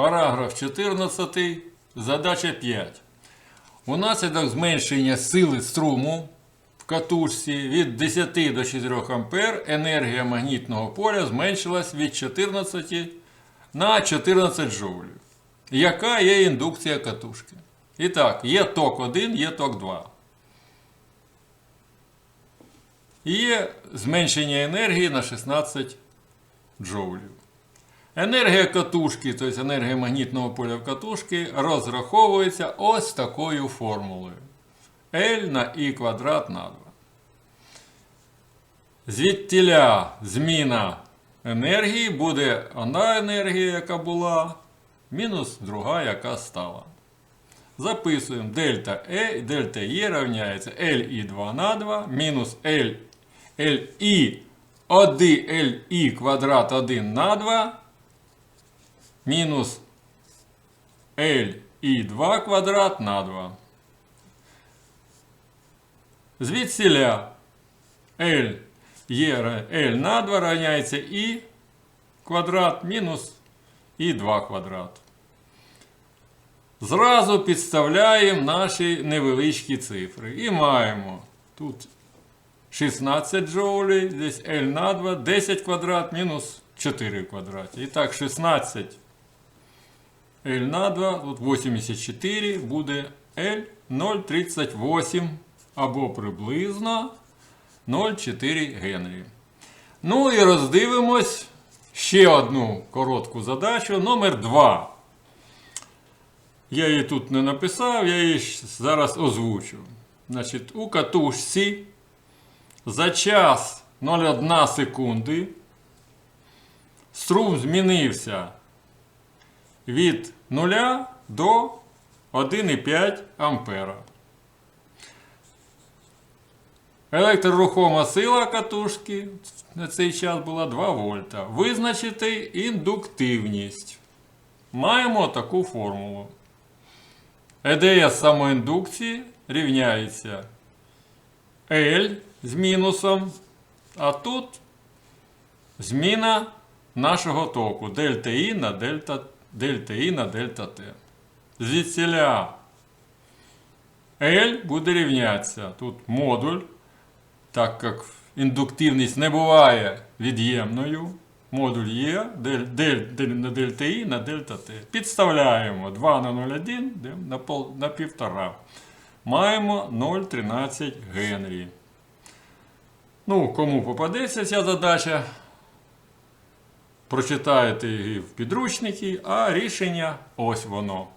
Параграф 14, задача 5. Унаслідок зменшення сили струму в катушці від 10 до 4 А енергія магнітного поля зменшилась від 14 на 14 джоулів. Яка є індукція катушки? І так, є ток 1, є ток 2. І є зменшення енергії на 16 джоулів. Енергія катушки, тобто енергія магнітного поля в катушки, розраховується ось такою формулою. L на I квадрат на 2. Звідтіля зміна енергії буде одна енергія, яка була, мінус друга, яка стала. Записуємо дельта E, дельта E равняється LI2 на 2 мінус L, LI 1 LI квадрат 1 на 2 мінус LI2 квадрат на 2. Звідсіля L є L на 2 равняється I квадрат мінус I2 квадрат. Зразу підставляємо наші невеличкі цифри. І маємо тут 16 джоулей, десь L на 2, 10 квадрат мінус 4 в квадраті. І так, 16 L на 2, тут 84 буде L 0,38 або приблизно 0,4 Генрі. Ну і роздивимось ще одну коротку задачу номер 2. Я її тут не написав, я її зараз озвучу. Значить, у катушці за час 0,1 секунди струм змінився від 0 до 1,5 ампера. Електрорухома сила катушки на цей час була 2 вольта. Визначити індуктивність. Маємо таку формулу. Ідея самоіндукції рівняється L з мінусом, а тут зміна нашого току дельта І на дельта, дельта І на дельта Т. Звідсіля L буде рівнятися. Тут модуль, так як індуктивність не буває від'ємною. Модуль є дель, дель, дель, на дельта І на дельта Т. Підставляємо 2 на 0,1 на, пол, на 1,5. Маємо 0,13 Генрі. Ну, кому попадеться ця задача, прочитаєте її в підручники, а рішення ось воно.